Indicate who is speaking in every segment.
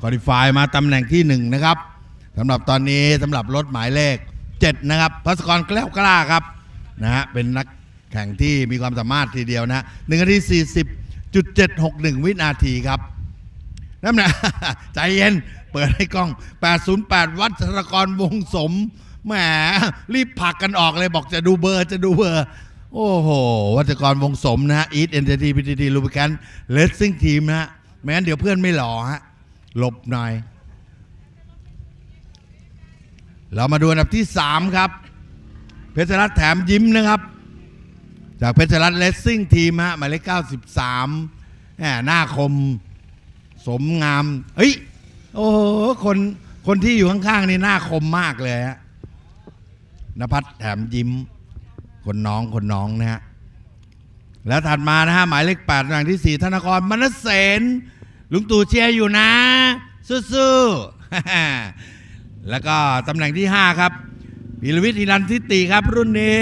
Speaker 1: คอ l ิฟายมาตำแหน่งที่หนึ่งนะครับสำหรับตอนนี้สำหรับรถหมายเลข7นะครับพัสกรแกล้วกล้าครับนะฮะเป็นนักแข่งที่มีความสามารถทีเดียวนะหนึ่งนาทีสี่สิบจุดเจ็ดหกหนึ่งวินาทีครับนั่นนะใจเย็นเปิดให้กล้อง 808 วัดธนกรวงสมแหมรีบผักกันออกเลยบอกจะดูเบอร์จะดูเบอร์ โอ้โห วัชกรวงสมนะฮะอีทเอ็นเตอร์ทีพีทีทีลูบิแคนเลสซิ่งทีมนะฮะแม้นเดี๋ยวเพื่อนไม่หล่อฮะ หลบหน่อย เรามาดูอันดับที่ 3 ครับ เพชรรัตแถมยิ้มนะครับ จากเพชรรัตน์เลสซิ่งทีมฮะหมายเลข93แหมหน้าคมสมงาม เฮ้ย โอ้โห คนคนที่อยู่ข้างๆนี่หน้าคมมากเลยฮะนภัสแถมยิ้ม คนน้องคนน้องนะฮะ แล้วถัดมานะฮะ หมายเลขแปดหลังที่สี่ธนกรมนสเสนลุงตู่เชียร์อยู่นะ สู้ๆแล้วก็ตำแหน่งที่ห้าครับพิรวิทย์อิรันทิติครับรุ่นนี้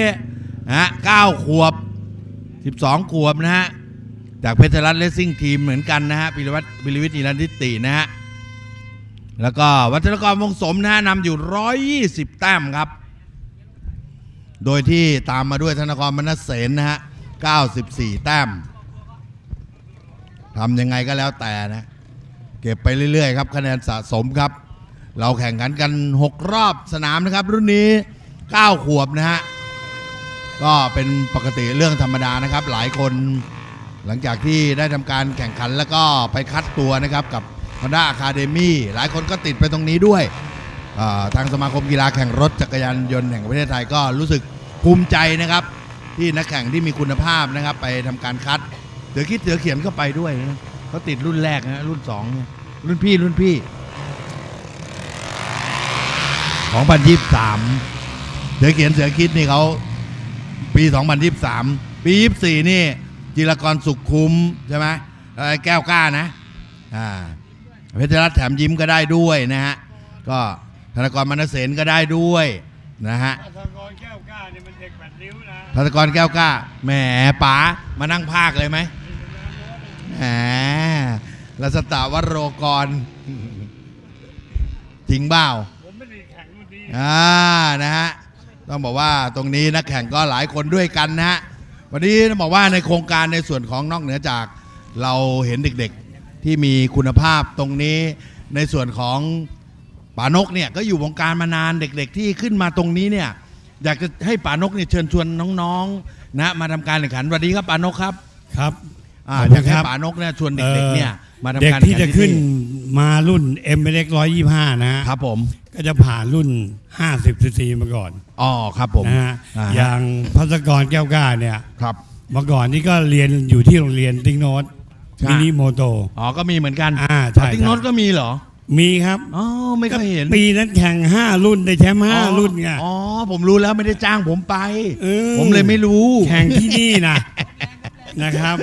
Speaker 1: ฮะเก้าขวบสิบสองขวบนะฮะ จากเพชรรัตน์เลสซิ่งทีมเหมือนกันนะฮะพิรวัตรพิรวิทย์อิรันทิตินะฮะ แล้วก็วัชรกรวงสมนะฮะนำอยู่ 120 แต้มครับ โดยที่ตามมาด้วยธนกรมนัสเสนนะฮะ 94 แต้มทำยังไงก็แล้วแต่นะ เก็บไปเรื่อยๆครับคะแนนสะสมครับ เราแข่งขันกัน 6 รอบสนามนะครับ รุ่นนี้ 9 ขวบนะฮะก็เป็นปกติเรื่องธรรมดานะครับ หลายคนหลังจากที่ได้ทำการแข่งขันแล้วก็ไปคัดตัวนะครับกับ Honda Academy หลายคนก็ติดไปตรงนี้ด้วย ทางสมาคมกีฬาแข่งรถจักรยานยนต์แห่งประเทศไทยก็รู้สึกภูมิใจนะครับ ที่นักแข่งที่มีคุณภาพนะครับ ไปทำการคัดเสือคิดเสือเขียนก็ไปด้วยนะเขาติดรุ่นแรกนะรุ่นสองเนี่ย รุ่นพี่รุ่นพี่ ของพันยี่สามเสือเขียนเสือคิดนี่เขาปี 2023 ปี 24 นี่ จิรกรสุขคุ้มใช่ไหมเอ่อแก้วกล้านะอ่าเพชรรัตน์แถมยิ้มก็ได้ด้วยนะฮะ ก็ธนกรมนเสนก็ได้ด้วยนะฮะ
Speaker 2: ธนกรแก้วกล้าเนี่ยมันเด็กแปดริ้วนะ
Speaker 1: ธนกรแก้วกล้าแหมป๋ามานั่งภาคเลยไหมแหม รัสตาวโรกรจริงเปล่า
Speaker 2: ผมไม่ได้แข่งรุ่นนี้
Speaker 1: อ่านะฮะต้องบอกว่าตรงนี้นักแข่งก็หลายคนด้วยกันนะฮะวันนี้ต้องบอกว่าในโครงการในส่วนของนอกเหนือจากเราเห็นเด็กๆที่มีคุณภาพตรงนี้ในส่วนของป่านกเนี่ยก็อยู่วงการมานานเด็ก ๆ ที่ขึ้นมาตรงนี้เนี่ยอยากจะให้ป่านกเนี่ยเชิญชวนน้องๆนะมาทำการแข่งขันสวัสดีครับป่านกครับ
Speaker 3: ครับ
Speaker 1: อ่า
Speaker 3: ขอบ
Speaker 1: อ
Speaker 3: คุ
Speaker 1: ยาก
Speaker 3: ณ
Speaker 1: ให้
Speaker 3: ครับ
Speaker 1: ป่านกเนี่ยชวนเด็กๆเนี่ย มาทำ
Speaker 3: เด็ก
Speaker 1: การ
Speaker 3: ที่
Speaker 1: แข่ง
Speaker 3: จะ
Speaker 1: ขัน
Speaker 3: ขึ้น
Speaker 1: ที่
Speaker 3: มารุ่น m อ็กร้อยยี่ห้านะฮะ
Speaker 1: ครับผม
Speaker 3: ก็จะผ่านรุ่น 50ซีซีมาก่อน
Speaker 1: อ๋อครับผม
Speaker 3: นะฮะ
Speaker 1: อ่า
Speaker 3: อย่างพัสกรแก้วกล้าเนี่ย
Speaker 1: ครับ
Speaker 3: เมื่อก่อนนี่ก็เรียนอยู่ที่โรงเรียนติ๊กโนต
Speaker 1: ใช่
Speaker 3: มินิโมโต
Speaker 1: อ๋อก็มีเหมือนกัน
Speaker 3: อ่าใช่
Speaker 1: ติ๊กโน้ตก็มีเหรอ
Speaker 3: มีครับ
Speaker 1: อ๋อไม่เคยเห็น
Speaker 3: ปีนั้นแข่ง 5 รุ่นได้แชมป์ห้ารุ่นไง
Speaker 1: อ๋อผมรู้แล้วไม่ได้จ้างผมไป
Speaker 3: เออ
Speaker 1: ผมเลยไม่รู้
Speaker 3: แข่งที่นี่นะ นะครับ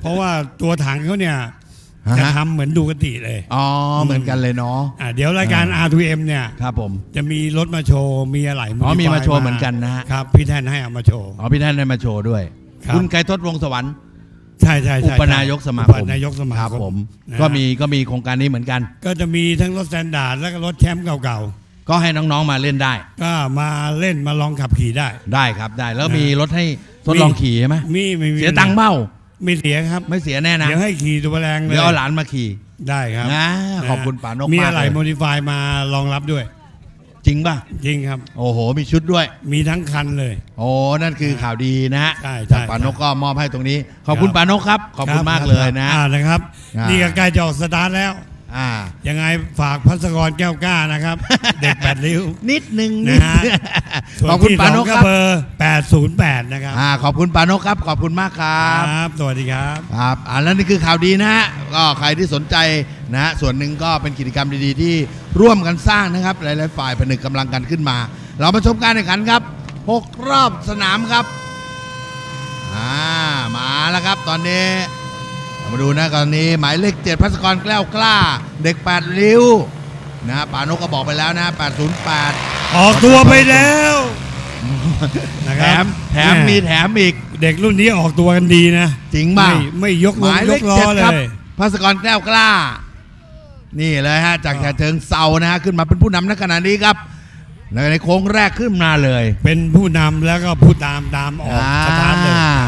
Speaker 3: เพราะว่าตัวถังเขาเนี่ย
Speaker 1: ฮะ
Speaker 3: จะทำเหมือนดูกติเลย
Speaker 1: อ๋อเหมือนกันเลยเนาะ
Speaker 3: อ่าเดี๋ยวรายการ
Speaker 1: อ่า
Speaker 3: R2M เนี่ย
Speaker 1: ครับผม
Speaker 3: จะมีรถมาโชว์ มีอะไร
Speaker 1: อ๋อมีมาโชว์เหมือนกันนะฮะ
Speaker 3: ครับ พี่แทนให้เอามาโชว์
Speaker 1: อ๋อพี่ท่านได้มาโชว์ด้วย
Speaker 3: ครับ
Speaker 1: คุณไกรทศวงศ์สวรรค์
Speaker 3: ใช่ใช่
Speaker 1: อุ
Speaker 3: ใช่
Speaker 1: ปนายกสมาค
Speaker 3: อุ
Speaker 1: ม
Speaker 3: ปนายกสมา
Speaker 1: ครับ
Speaker 3: ค
Speaker 1: ผมม
Speaker 3: นะ
Speaker 1: ก็มีก็มีโครงการนี้เหมือนกัน
Speaker 3: ก็จะมีทั้งรถสแตนดาร์ดแล้วก็รถแชมป์เก่า
Speaker 1: ก็ให้น้องๆมาเล่นได้
Speaker 3: ๆ ก็มาเล่นมาลองขับขี่ได้
Speaker 1: ได้ครับได้แล้ว
Speaker 3: นะ
Speaker 1: มีรถให้ทดลองขี่ใช่ไหม
Speaker 3: มีไม่มี
Speaker 1: เสียตังค์เบ้า
Speaker 3: ไม่เสียครับ
Speaker 1: ไม่เสียแน่นะ
Speaker 3: เดี๋ยวให้ขี่ตัวแรงเลย
Speaker 1: เดี๋ยวเอาหลานมาขี่
Speaker 3: ได้ครับ
Speaker 1: นะ
Speaker 3: นะ
Speaker 1: ขอบคุณป๋านก
Speaker 3: มี
Speaker 1: มาก
Speaker 3: อะไร
Speaker 1: เลย
Speaker 3: โมดิฟายมารองรับด้วย
Speaker 1: จริงป่ะ
Speaker 3: จริงครับ
Speaker 1: โอ้โห มีชุดด้วย
Speaker 3: มีทั้งคันเลย
Speaker 1: โอ้นั่นคือข่าวดีนะฮะ
Speaker 3: ใช่ใช่
Speaker 1: จากปานกก็มอบให้ตรงนี้ ขอบคุณ
Speaker 3: ครับ
Speaker 1: ปานกครับ ขอบคุณ
Speaker 3: รับ
Speaker 1: มากเลยนะ
Speaker 3: อ่านะครับ
Speaker 1: อ่านี่
Speaker 3: นี่ก็ใกล้จะออกสตาร์ทแล้ว
Speaker 1: อ่า
Speaker 3: ยังไงฝากพัสกรแก้วกล้านะครับ เด็กแปดริ้ว
Speaker 1: นิดนึง
Speaker 3: นะ
Speaker 1: นิด
Speaker 3: ฮะส่ว
Speaker 1: ขอบคุณ
Speaker 3: ที่
Speaker 1: ปานก
Speaker 3: สง
Speaker 1: ครับ
Speaker 3: เบอร์808นะครับ
Speaker 1: อ่าขอบคุณปานกครับ ขอบคุณมากครับ
Speaker 3: ครับสวัสดีครับ
Speaker 1: ครับอ่าแล้วนี่คือข่าวดีนะฮะก็ใครที่สนใจนะฮะส่วนหนึ่งก็เป็นกิจกรรมดีๆ ที่ร่วมกันสร้างนะครับ หลายๆฝ่ายผนึกกำลังกันขึ้นมา เรามาชมการแข่งขันครับหกรอบสนามครับ อ่ามาแล้วครับตอนนี้เรา มาดูนะตอนนี้หมายเลขเจ็ดพัสกรแกล้วกล้า เด็กแปดริ้วนะฮะปานกก็บอกไปแล้วนะ 808
Speaker 3: ออกตัวไปแล้วนะ
Speaker 1: แถ
Speaker 3: ครับ
Speaker 1: มแถมมีแถมอีก
Speaker 3: เด็กรุ่นนี้ออกตัวกันดีนะ
Speaker 1: จริงเปล่า
Speaker 3: ไม่ไม่ยก
Speaker 1: ห
Speaker 3: ลง
Speaker 1: มาย
Speaker 3: ย
Speaker 1: เล
Speaker 3: ก
Speaker 1: ข
Speaker 3: ล้อ
Speaker 1: เจ็ด
Speaker 3: เล
Speaker 1: ครับ
Speaker 3: ย
Speaker 1: พัสกรแก้วกล้า นี่เลยฮะ จากฉะเชิงเซานะฮะ ขึ้นมาเป็นผู้นำในขณะนี้ครับในโค้งแรกขึ้นมาเลย
Speaker 3: เป็นผู้นำแล้วก็ผู้ตามตามออกสตาร์ทเลยนะครับ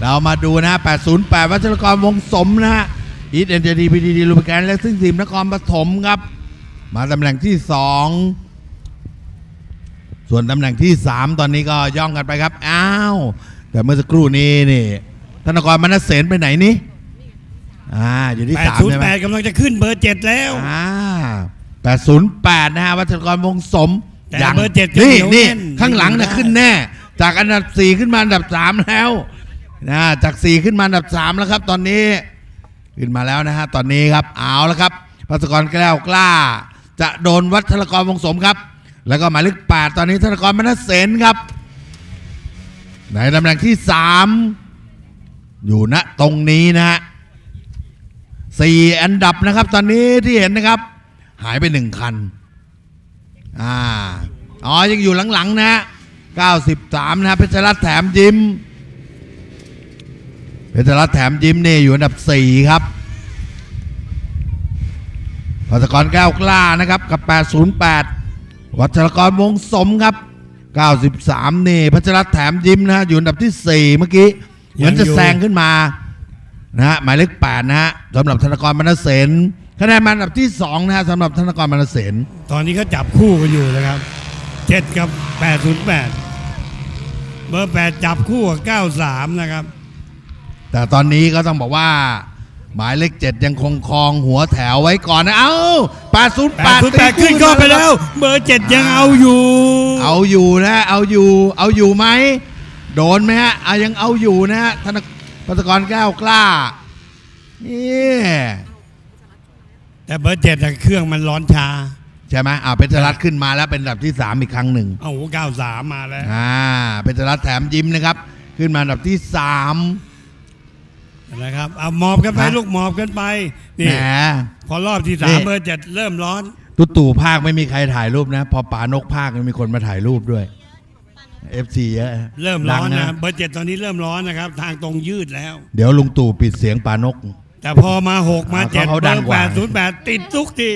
Speaker 1: เรามาดูนะฮะ808 วัชรกรวงสมนะฮะอีทเอ็นเจดีพีดีลูปแกนและซึ่งทีมนครปฐมครับ มาตำแหน่งที่ 2 ส่วนตำแหน่งที่ 3 ตอนนี้ก็ย่องกันไปครับ อ้าว แต่เมื่อสักครู่นี้นี่ธนกรมนัสเสนไปไหนนี่อ่าอยู่ที่3ใช่ไหม
Speaker 3: 808กำลังจะขึ้นเบอร์เจ็ดแล้ว
Speaker 1: อ่า808 นะฮะวัชรกรวงสม
Speaker 3: แต่
Speaker 1: ยัง
Speaker 3: เบอร์เจ็ดจะ
Speaker 1: นี่
Speaker 3: เหนียว
Speaker 1: นี่
Speaker 3: แน่น
Speaker 1: ข้างหลังนะ
Speaker 3: ได้
Speaker 1: ขึ้นแน่ จากอันดับ 4 ขึ้นมาอันดับ 3 แล้ว นะจาก 4 ขึ้นมาอันดับ 3 แล้วครับตอนนี้ขึ้นมาแล้วนะฮะตอนนี้ครับเอาแล้วครับพัสกรแก้วกล้า จะโดนวัชรกรวงสมครับ แล้วก็หมายเลข8ตอนนี้ธนกรมนัสเสนครับ ในตำแหน่งที่ 3 อยู่ณตรงนี้นะฮะสี่อันดับนะครับ ตอนนี้ที่เห็นนะครับ หายไปหนึ่งคันอ่าอ๋อยังอยู่หลังๆนะฮะ93 นะฮะเพชรรัตน์แถมยิ้ม เพชรรัตแถมยิ้มนี่อยู่อันดับ 4 ครับพัสกรแก้วกล้านะครับกับ 808 วัชรกรวงสมครับ 93 นี่พัชรรัตแถมยิ้มนะฮะอยู่อันดับที่ 4 เมื่อกี้ เหมือนจะแซงขึ้นมานะฮะหมายเลข8นะฮะสำหรับธนกรมนเสนคะแนนมาอันดับที่ 2 นะฮะสำหรับธนกรมนเสน
Speaker 3: ตอนนี้เขาจับคู่กันอยู่นะครับเจ็ดกับแปดศูนย์แปดเบอร์แปดจับคู่กับเก้าสามนะครับ
Speaker 1: แต่ตอนนี้ก็ต้องบอกว่า หมายเลขเจ็ดยังคงครองหัวแถวไว้ก่อนนะ เอ้า808
Speaker 3: แปดศูนย์แปดขึ้นก็ไปแล้ว เบอร์เจ็ดยังเอาอยู่
Speaker 1: เอาอยู่นะ เอาอยู่ เอาอยู่ไหม โดนไหมฮะเอายังเอาอยู่นะฮะธนพัสกรแก้วกล้านี่
Speaker 3: แต่เบอร์เจ็ดน่ะเครื่องมันร้อนชา
Speaker 1: ใช่ไหมอ่าเพชรรัตน์ขึ้นมาแล้วเป็นอันดับที่ 3 อีกครั้งหนึ่ง
Speaker 3: เอาเก้าสามมาแล้ว
Speaker 1: อ่าเพชรรัตน์แถมยิ้มนะครับ ขึ้นมาอันดับที่ 3
Speaker 3: นะครับเอาหมอบกันไป
Speaker 1: ฮะ
Speaker 3: ลูกหมอบกันไป
Speaker 1: แห
Speaker 3: นี่
Speaker 1: ม
Speaker 3: พอรอบที่
Speaker 1: นี่
Speaker 3: สามเบอร์เจ็ดเริ่มร้อน
Speaker 1: ตุ๊ตู่ภาคไม่มีใครถ่ายรูปนะ พอป๋านกภาคมีคนมาถ่ายรูปด้วย FC เยอะ
Speaker 3: เริ่มร้อน
Speaker 1: ดัง
Speaker 3: นะเบอร์เจ็ดตอนนี้เริ่มร้อนนะครับ ทางตรงยืดแล้ว
Speaker 1: เดี๋ยวลุงตู่ปิดเสียงป๋านก
Speaker 3: แต่พอมาหกมา
Speaker 1: อ่า
Speaker 3: เจ็ด
Speaker 1: เขา
Speaker 3: เบ
Speaker 1: ดั
Speaker 3: องร์
Speaker 1: กว่า
Speaker 3: แปดศูนย์แปดติดทุกที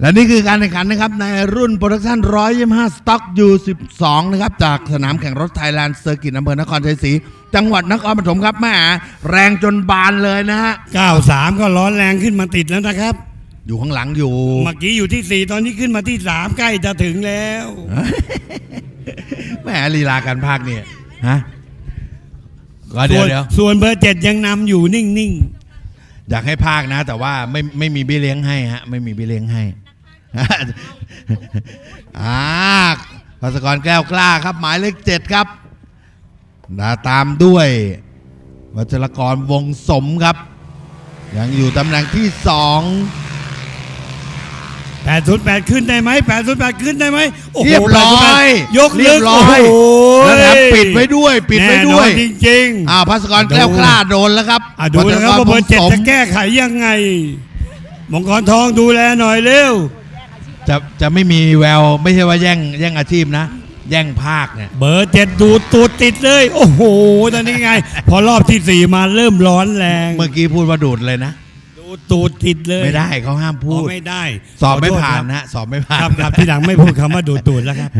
Speaker 1: และนี่คือการแข่งขันนะครับ ในรุ่นโปรดักชั่น125สต็อกยู12นะครับ จากสนามแข่งรถไทยแลนด์เซอร์กิตอำเภอนครชัยศรีจังหวัดนครปฐมครับแม่แรงจนบานเลยนะฮะ
Speaker 3: เก้าสามก็ร้อนแรงขึ้นมาติดแล้วนะครับ
Speaker 1: อยู่ข้างหลังอยู่
Speaker 3: เมื่อกี้อยู่ที่สี่ตอนนี้ขึ้นมาที่สามใกล้จะถึงแล้ว
Speaker 1: แหมลีลาการภาคเนี่ยฮะก็
Speaker 3: ส่
Speaker 1: เดี๋ยว
Speaker 3: วน
Speaker 1: เดี๋ยว
Speaker 3: ส่วนเบอร์เจ็ดยังนำอยู่นิ่ง
Speaker 1: อยากให้ภาคนะ แต่ว่าไม่ไม่มีเบี้ยเลี้ยงให้ฮะไม่มีเบี้ยเลี้ยงให้ อ่าพัสกรแก้วกล้าครับ หมายเลขเจ็ดครับนะตามด้วยวัชรกรวงสมครับ ยังอยู่ตำแหน่งที่สอง
Speaker 3: ๆแปดศูนย์แปดขึ้นได้ไหมแปดศูนย์แปดขึ้นได้ไหมโอ้โห
Speaker 1: เรียบร้อย
Speaker 3: 808ยก
Speaker 1: เรี
Speaker 3: ลึ
Speaker 1: ย
Speaker 3: ก
Speaker 1: บร้อย
Speaker 3: โอ้โห
Speaker 1: แล้วแถมปิดไว้ด้วย ปิดไว้ด้วย
Speaker 3: แน่นอนจริงๆ
Speaker 1: อ่าพัสกรแก้วกล้าโดนแล้วครับ
Speaker 3: อะดูนะครับว่าเบอร์เจ็ดจะแก้ไขยังไงมังกรทองดูแลหน่อยเร็ว
Speaker 1: จะจะไม่มีแวว ไม่ใช่ว่าแย่งแย่งอาชีพนะ แย่งภาคเนี่ย
Speaker 3: เบอร์เจ็ดดูดตูดติดเลย โอ้โห ตอนนี้ไง พอรอบที่สี่มาเริ่มร้อนแรง
Speaker 1: เมื่อกี้พูดว่าดูดเลยนะ
Speaker 3: ดูดตูดติดเลย
Speaker 1: ไม่ได้เขาห้าม
Speaker 3: อ๋
Speaker 1: พู
Speaker 3: อ
Speaker 1: ด
Speaker 3: ไม่ได้
Speaker 1: สอบไม่
Speaker 3: ขโทษ
Speaker 1: ผ่าน
Speaker 3: ครับ
Speaker 1: นะ สอบไม่ผ่าน
Speaker 3: ครับครับที่หลังไม่พูดคำว่าดูดตูดแล้วครับ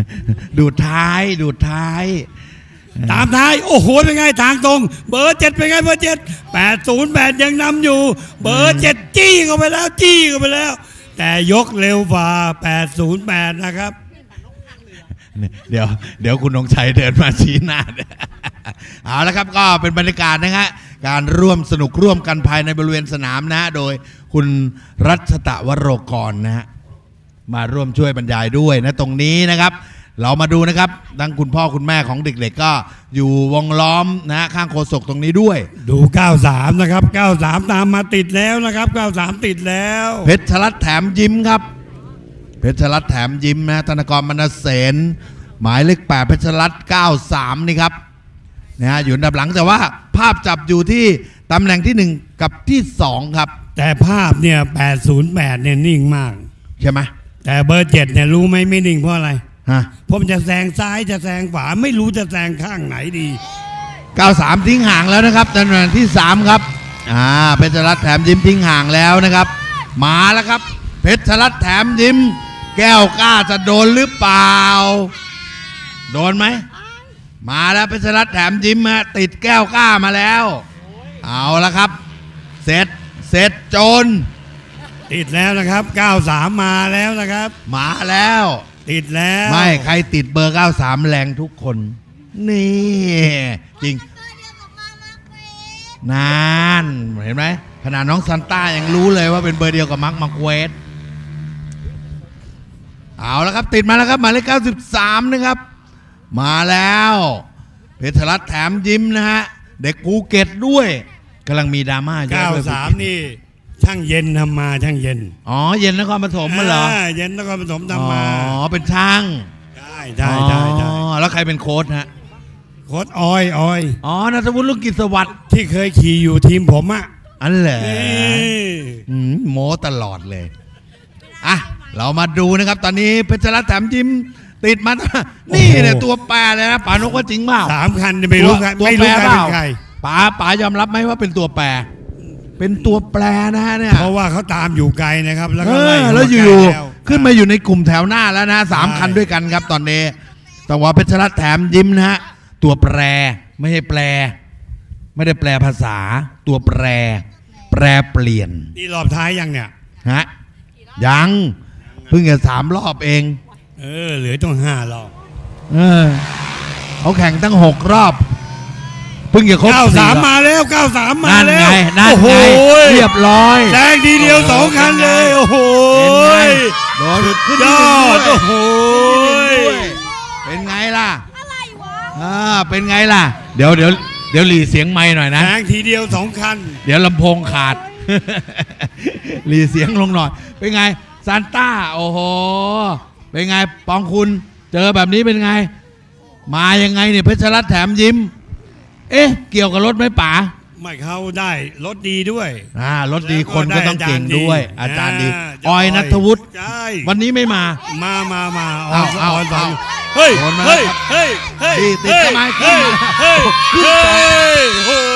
Speaker 1: ดูดท้าย ดูดท้าย
Speaker 3: ตามท้าย โอ้โห เป็นไงทางตรง เบอร์เจ็ดเป็นไงเบอร์เจ็ดแปดศูนย์แปดยังนำอยู่ เบอร์เจ็ดจี้เข้าไปแล้ว จี้เข้าไปแล้ว แต่ยกเร็วฝ่าแปดศูนย์แปดนะครับ
Speaker 1: เดี๋ยวเดี๋ยวคุณนงชัยเดินมาชี้หน้า เอาละครับก็เป็นบรรยากาศนะฮะการร่วมสนุกร่วมกันภายในบริเวณสนามนะฮะโดยคุณรัชตะวโรกรนะฮะมาร่วมช่วยบรรยายด้วยนะตรงนี้นะครับ เรามาดูนะครับทั้งคุณพ่อคุณแม่ของเด็กๆก็อยู่วงล้อมนะฮะข้างโฆษกตรงนี้ด้วย
Speaker 3: ดู 93 นะครับ 93 ตามมาติดแล้วนะครับ 93 ติดแล้ว
Speaker 1: เพชรชลัดแถมยิ้มครับ เพชรชลัดแถมยิ้มนะธนกรมนเสนหมายเลขแปดเพชรชลัด93 นี่ครับนะฮะอยู่อันดับหลังแต่ว่าภาพจับอยู่ที่ตำแหน่งที่ 1 กับที่ 2 ครับ
Speaker 3: แต่ภาพเนี่ย 808 เนี่ยนิ่งมาก
Speaker 1: ใช่ไหม
Speaker 3: แต่เบอร์ 7 เนี่ยรู้ไหมไม่นิ่งเพราะอะไร
Speaker 1: ฮะ
Speaker 3: ผมจะแซงซ้ายจะแซงขวาไม่รู้จะแซงข้างไหนดี
Speaker 1: 93 ทิ้งห่างแล้วนะครับตำแหน่งที่ 3 ครับ อ่าเพชรรัตน์แถมยิ้มทิ้งห่างแล้วนะครับ มาแล้วครับ เพชรรัตน์แถมยิ้ม แก้วกล้าจะโดนหรือเปล่า โดนไหม มาแล้วเพชรรัตน์แถมยิ้มฮะติดแก้วกล้ามาแล้ว เอาละครับ เสร็จ เสร็จโจร
Speaker 3: ติดแล้วนะครับ 93 มาแล้วนะครับ
Speaker 1: มาแล้ว
Speaker 3: ติดแล้ว
Speaker 1: ไม่ใครติดเบอร์ 93 แรงทุกคน นี่ จริงนานเห็นไหมขนาดน้องซันต้ายังรู้เลยว่าเป็นเบอร์เดียวกับมาร์คมาร์เควสเอาแล้วครับ ติดมาแล้วครับหมายเลข93 นะครับ มาแล้ว เพชรรัตน์แถมยิ้มนะฮะ เด็กภูเก็ตด้วยกำลังมีดราม่าเยอะด้วยภูเก็ต
Speaker 3: 93 นี่ ช่างเย็นทำมาช่างเย็น
Speaker 1: อ๋อเย็นนครปฐมมาเหรอา
Speaker 3: เย็นนครปฐม
Speaker 1: อ๋
Speaker 3: ทำมา
Speaker 1: อเป็นช่าง
Speaker 3: ใช่ใช่ใช่ใช่
Speaker 1: อ๋อแล้วใครเป็นโค้ชฮะ
Speaker 3: โค้ดออยออย
Speaker 1: อ๋อนัทวุฒิลุงกิจสวัสดิ์
Speaker 3: ที่เคยขี่อยู่ทีมผมอะ
Speaker 1: อันเหรอ
Speaker 3: นี่
Speaker 1: อืมโมตลอดเลยอะเรามาดูนะครับ ตอนนี้เพชรรัตน์แถมยิ้มติดมานี่เนี่ยตัวแปรเลยนะป๋านกว่าจริงเปล่า
Speaker 3: สามคันจะไม่รู้ใคร
Speaker 1: ตัว
Speaker 3: ไม่
Speaker 1: แปร
Speaker 3: รู้ใคร
Speaker 1: เป
Speaker 3: เป็
Speaker 1: ล่าน
Speaker 3: ใคร
Speaker 1: ป๋าป๋ายอมรับไหมว่าเป็นตัวแปร เป็นตัวแปรนะฮะเนี่ย
Speaker 3: เพราะว่าเขาตามอยู่ไกลนะครับ แล้ว
Speaker 1: เอ
Speaker 3: ก็ไล่
Speaker 1: อแล้วอ
Speaker 3: หั
Speaker 1: ยู่
Speaker 3: ไกแล้ว
Speaker 1: ๆขึ้นมาอยู่ในกลุ่มแถวหน้าแล้วนะสาม
Speaker 3: ใช่
Speaker 1: คันด้วยกันครับตอนนี้แต่ว่าเพชรรัตน์แถมยิ้มนะฮะตัวแปรไม่ใช่แปล ไม่ได้แปลภาษา ตัวแปร แปรเปลี่ยน
Speaker 3: นี่รอบท้ายยังเนี่ย
Speaker 1: ฮะยังเพิ่งจะสามรอบเอง
Speaker 3: เออ เหลือต้องห้ารอบ
Speaker 1: เออเขาแข่งตั้งหกรอบ เพิ่งจะครบ
Speaker 3: เก้าสาม
Speaker 1: รอบ
Speaker 3: มาแล้วเก้าสามมา
Speaker 1: นั่น
Speaker 3: แล้
Speaker 1: ไง
Speaker 3: ว
Speaker 1: นั่น
Speaker 3: โอ้โห
Speaker 1: ไงเรียบร้อย
Speaker 3: แซงทีเดียวสองคันเลย โอ้โห
Speaker 1: เป็นไงโดนขึ้น
Speaker 3: ย
Speaker 1: ที่
Speaker 3: อ
Speaker 1: หนึ่ง
Speaker 3: ด
Speaker 1: ด้วย
Speaker 3: โอ้โห
Speaker 1: เป็นไงล่ะอ่าเป็นไงล่ะ เดี๋ยวเดี๋ยวเดี๋ยวหลีเสียงไม่หน่อยนะ
Speaker 3: แซงทีเดียวสองคัน
Speaker 1: เดี๋ยวลำโพงขาด หลีเสียงลงหน่อย เป็นไงซานต้า โอ้โห เป็นไงปองคุณ เจอแบบนี้เป็นไง มายังไงเนี่ยเพชรรัตน์แถมยิ้ม เอ๊ะ เกี่ยวกับรถไหมป๋า
Speaker 3: ไม่เข้าได้รถดีด้วย
Speaker 1: อ่ารถดี
Speaker 3: แล้วก็
Speaker 1: คนก็ต้องเก่งด้วย
Speaker 3: ได้
Speaker 1: อา
Speaker 3: อา
Speaker 1: จา
Speaker 3: จารรย์
Speaker 1: ย์
Speaker 3: ดี
Speaker 1: ดี
Speaker 3: อ่า
Speaker 1: ออย
Speaker 3: จะ
Speaker 1: นัทวุฒิ
Speaker 3: ใช่
Speaker 1: วันนี้ไม่มา
Speaker 3: มามามาอ
Speaker 1: เอา
Speaker 3: อน
Speaker 1: เอา
Speaker 3: ออน
Speaker 1: เอา
Speaker 3: เฮ้ย
Speaker 1: โดนมา
Speaker 3: เฮ้ย
Speaker 1: แล้วครับ
Speaker 3: เฮ้ยเฮ้ย
Speaker 1: ดีติด
Speaker 3: เฮ้ย
Speaker 1: เข้ามา
Speaker 3: เฮ้ย
Speaker 1: ขึ้นมา
Speaker 3: เฮ้ย
Speaker 1: ขึ้น
Speaker 3: เฮ้
Speaker 1: ต่อ
Speaker 3: ยโอ้ย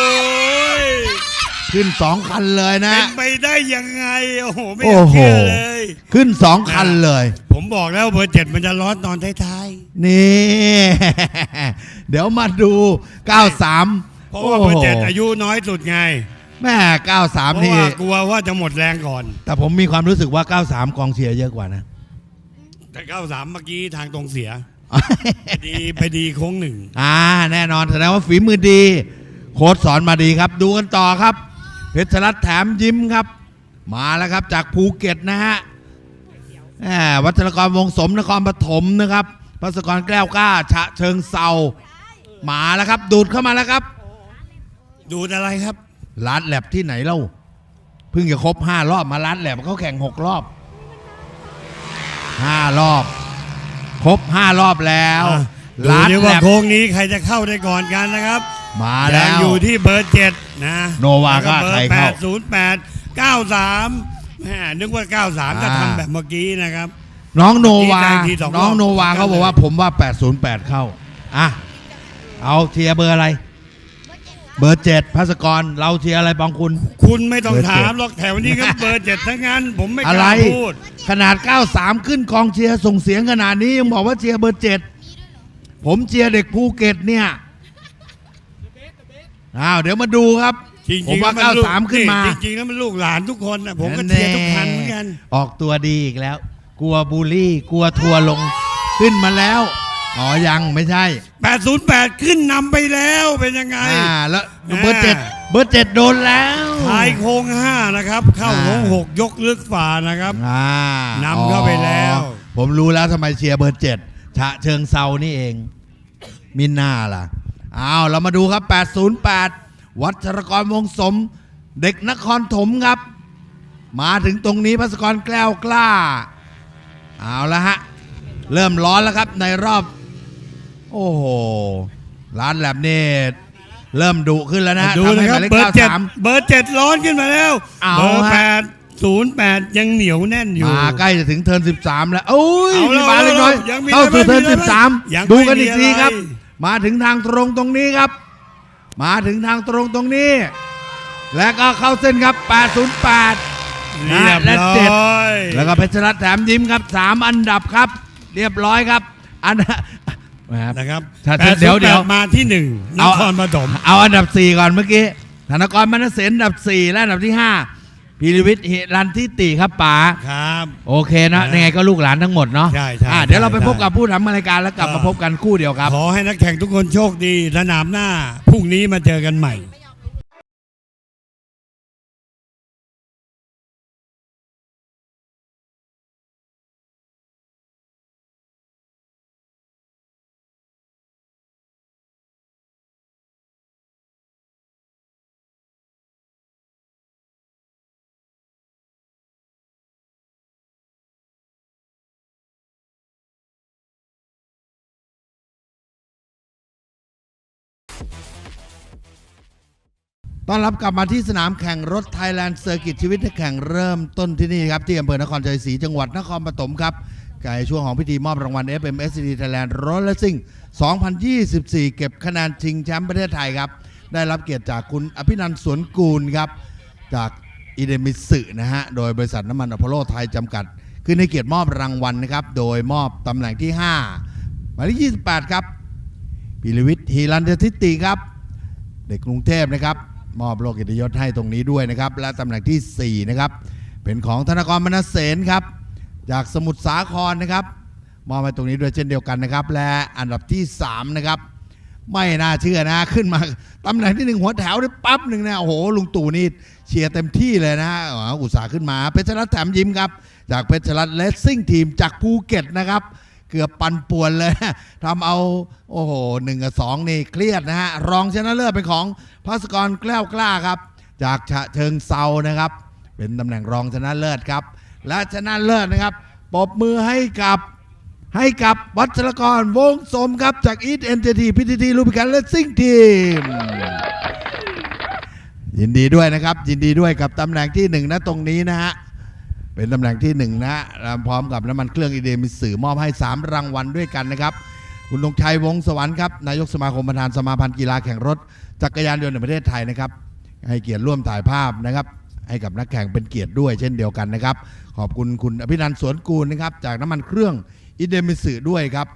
Speaker 1: ขึ้นสองคันเลยนะ
Speaker 3: เป็นไปได้ยังไง โอ้โห ไม่
Speaker 1: โอ้
Speaker 3: อยาก
Speaker 1: โห
Speaker 3: เชื่อเลย
Speaker 1: ขึ้นสองคันเลย
Speaker 3: ผมบอกแล้วเบอร์เจ็ดมันจะร้อนตอนท้าย
Speaker 1: นี่ เดี๋ยวมาดู 93
Speaker 3: ๆเพราะว่าเบอร์เจ็ดอายุน้อยสุดไง
Speaker 1: แม่
Speaker 3: เพราะ
Speaker 1: 93นี่
Speaker 3: ว่ากลัวว่าจะหมดแรงก่อน
Speaker 1: แต่ผมมีความรู้สึกว่า 93 กองเชียร์เยอะกว่านะ
Speaker 3: แต่93 เมื่อกี้ทางตรงเสียไปดีไปดีโค้งหนึ่ง
Speaker 1: อ่า แน่นอนแสดงว่าฝีมือดี โค้ดสอนมาดีครับ ดูกันต่อครับ เพชรรัตน์แถมยิ้มครับ มาแล้วครับจากภูเก็ตนะฮะแหมวัชรกรวงสมนครปฐมนะครับพัสกรแก้วกล้าฉะเชิงเซามาแล้วครับ ดูดเข้ามาแล้วครับ
Speaker 3: ดูดอะไรครับ
Speaker 1: ร้านแลบที่ไหนเล่าเพิ่งจะครบห้ารอบมาร้านแลบเขาแข่งหกรอบห้ารอบ ครบห้ารอบแล้ว
Speaker 3: อะดู
Speaker 1: ร้าน
Speaker 3: ดิ
Speaker 1: แล
Speaker 3: ว่า
Speaker 1: บ
Speaker 3: โค้งนี้ใครจะเข้าได้ก่อนกันนะครับ
Speaker 1: มา
Speaker 3: ยั
Speaker 1: แล้
Speaker 3: ง
Speaker 1: ว
Speaker 3: อยู่ที่เบอร์เจ็ดนะ
Speaker 1: โนวาก็
Speaker 3: แล้เบอ
Speaker 1: ใคร
Speaker 3: ร์แป
Speaker 1: เข้า
Speaker 3: ดศูนย์แปดเก้าสามแหมนึกว่าเก้าสามจะ
Speaker 1: อ่า
Speaker 3: ทำแบบเมื่อกี้นะครับ
Speaker 1: น้องโนวา
Speaker 3: ที่แซงทีสองรอบ
Speaker 1: น้องโนวาเขาบอกว่า
Speaker 3: กันเลย
Speaker 1: ผมว่า 808 เข้า อะ เอาเทียร์เบอร์อะไร เบอร์เจ็ดพัสกร เราเทียร์อะไรปองคุณ
Speaker 3: คุณไม่ต้อง
Speaker 1: เบอร์เจ็ด
Speaker 3: ถามหรอกแถวนี้ก็เบอร์เจ็ดทั้งนั้น ผมไม่ก
Speaker 1: อะไร
Speaker 3: ล้าพูด
Speaker 1: ขนาด 93 ขึ้นกองเชียร์ส่งเสียงขนาดนี้ยังบอกว่าเชียร์เบอร์เจ็ดผมเชียร์เด็กภูเก็ตเนี่ย อ้าวเดี๋ยวมาดูครับ
Speaker 3: จริง
Speaker 1: ผม
Speaker 3: ๆ
Speaker 1: ว่า
Speaker 3: แล้วนลูก
Speaker 1: 93ขึ้นมา
Speaker 3: จริงๆแล้วมันลูกหลานทุกคนนะผมก็เชียร์ทุกคันเหมือนกัน
Speaker 1: ออกตัวดีอีกแล้ว กลัวบูลลี่ กลัวทัวร์ลงขึ้นมาแล้วอ๋อยังไม่ใช่
Speaker 3: 808 ขึ้นนำไปแล้วเป็นยังไง
Speaker 1: อ่าแล้ว
Speaker 3: อ่า
Speaker 1: เบอร์เจ็ดเบอร์เจ็ดโดนแล้ว
Speaker 3: ท้ายโค้งห้านะครับ เข้าโค้ง
Speaker 1: อ่า
Speaker 3: หกยกลึกฝ่านะครับ
Speaker 1: อ่านำ
Speaker 3: เข้าไปแล้ว
Speaker 1: อ๋อผมรู้แล้วทำไมเชียร์เบอร์เจ็ดฉะเชิงเซานี่เองมิน่าล่ะ อ้าวเรามาดูครับ 808 วัชรกรวงสม เด็กนครถมครับ มาถึงตรงนี้พัสกรแกล้วกล้า เอาละฮะ เริ่มร้อนแล้วครับในรอบ โอ้โห ร้านแลบนี่เริ่มดุขึ้นแล้วนะ
Speaker 3: ดู
Speaker 1: ทำให้
Speaker 3: นะค
Speaker 1: ห
Speaker 3: รั
Speaker 1: มา
Speaker 3: บ
Speaker 1: ยเลข
Speaker 3: เบอร์เจ็ด
Speaker 1: 93
Speaker 3: เบอร์เจ็ดร้อนขึ้นมาแล้ว
Speaker 1: เอา
Speaker 3: เบอร์
Speaker 1: ฮะ
Speaker 3: แปดศูนย์แปดยังเหนียวแน่นอยู่
Speaker 1: มาใกล้จะถึงเทิร์น13แล้วโอ้ย
Speaker 3: เอา
Speaker 1: มี
Speaker 3: แล้ว
Speaker 1: บาเล็กน้อย
Speaker 3: เอาแล้วยังมี
Speaker 1: เข้าสู่
Speaker 3: อะไร
Speaker 1: เทิร์น
Speaker 3: มีอะไรยัง
Speaker 1: 13ดูกันอีกทีครับ
Speaker 3: ไม่มีอะไร
Speaker 1: มาถึงทางตรงตรงนี้ครับ มาถึงทางตรงตรงนี้ และก็เข้าเส้นครับ 808
Speaker 3: เรียบ
Speaker 1: และ
Speaker 3: ร้
Speaker 1: เจ็ด
Speaker 3: อย
Speaker 1: แล้วก็เพชรรัตน์แถมยิ้มครับ 3 อันดับครับ เรียบร้อยครับอัน
Speaker 3: นะครับ
Speaker 1: ถ้า
Speaker 3: แป
Speaker 1: เดี๋ยวเดี๋ยว
Speaker 3: มาที่หนึ่งน
Speaker 1: เอา
Speaker 3: ครปฐม
Speaker 1: เอาอันดับ 4 ก่อนเมื่อกี้ธนกรมนเสนอันดับ 4 และอันดับที่ 5 พีรวิทย์หิรันทิติครับป๋า
Speaker 3: ครับ
Speaker 1: โอเคนะ
Speaker 3: นะ
Speaker 1: ยังไงก็ลูกหลานทั้งหมดเนาะ
Speaker 3: ใช่ใช่
Speaker 1: อะเดี๋ยวเราไป
Speaker 3: ใช่
Speaker 1: พบกับผู้ทำรายการแล้วกลับ
Speaker 3: เออ
Speaker 1: มาพบกันคู่เดียวครับ
Speaker 3: ขอให้นักแข่งทุกคนโชคดีสนามหน้าพรุ่งนี้มาเจอกันใหม่
Speaker 1: ต้อนรับกลับมาที่สนามแข่งรถไทยแลนด์เซอร์กิตชีวิตนักแข่งเริ่มต้นที่นี่ครับ ที่อำเภอนครชัยศรีจังหวัดนครปฐมครับกายช่วงของพิธีมอบรางวัล FMSD Thailand Road Racing 2024 เก็บคะแนนชิงแชมป์ประเทศไทยครับ ได้รับเกียรติจากคุณอภินันท์สวนกูลครับ จากอิเดมิสึนะฮะ โดยบริษัทน้ำมันอพอลโลไทยจำกัด คือในเกียรติมอบรางวัลนะครับ โดยมอบตำแหน่งที่ 5 หมายเลข28 ครับพิรวิทย์ฮีรันเดทิติครับ เด็กกรุงเทพนะครับ มอบโลกเกียรติยศให้ตรงนี้ด้วยนะครับ และตำแหน่งที่ 4 นะครับ เป็นของธนกรมนเสนครับ จากสมุทรสาครนะครับ มอบให้ตรงนี้ด้วยเช่นเดียวกันนะครับ และอันดับที่ 3 นะครับ ไม่น่าเชื่อนะขึ้นมาตำแหน่งที่หนึ่งหัวแถวได้ปั๊บหนึ่งนะโอ้โหลุงตู่นี่เชียร์เต็มที่เลยนะอุตส่าห์ขึ้นมาเพชรรัตน์แถมยิ้มครับ จากเพชรรัตน์เลสซิ่งทีมจากภูเก็ตนะครับ เกือบปันป่วนเลยทำเอาโอ้โหหนึ่งกับสองนี่เครียดนะฮะรองชนะเลิศเป็นของพัสกรแกล้วกล้าครับ จากฉะเชิงเซานะครับ เป็นตำแหน่งรองชนะเลิศครับ และชนะเลิศนะครับปรบมือให้กับให้กับวัชรกรวงสมครับจากอีทเอ็นเจทีพีทีทีลูบิกันเลสซิ่งทีมยินดีด้วยนะครับ ยินดีด้วยกับตำแหน่งที่หนึ่งนะตรงนี้นะฮะ เป็นตำแหน่งที่หนึ่งนะพร้อมกับน้ำมันเครื่องอีเดมิสื่อมอบให้ 3 รางวัลด้วยกันนะครับ คุณธงชัยวงสวรรค์ครับนายกสมาคมประธานสมาพันธ์กีฬาแข่งรถ จักรยานยนต์แห่งประเทศไทยนะครับ ให้เกียรติร่วมถ่ายภาพนะครับ ให้กับนักแข่งเป็นเกียรติด้วยเช่นเดียวกันนะครับ ขอบคุณคุณอภินันท์สวนกูลนะครับจากน้ำมันเครื่องอีเดมิสื่อด้วยครับ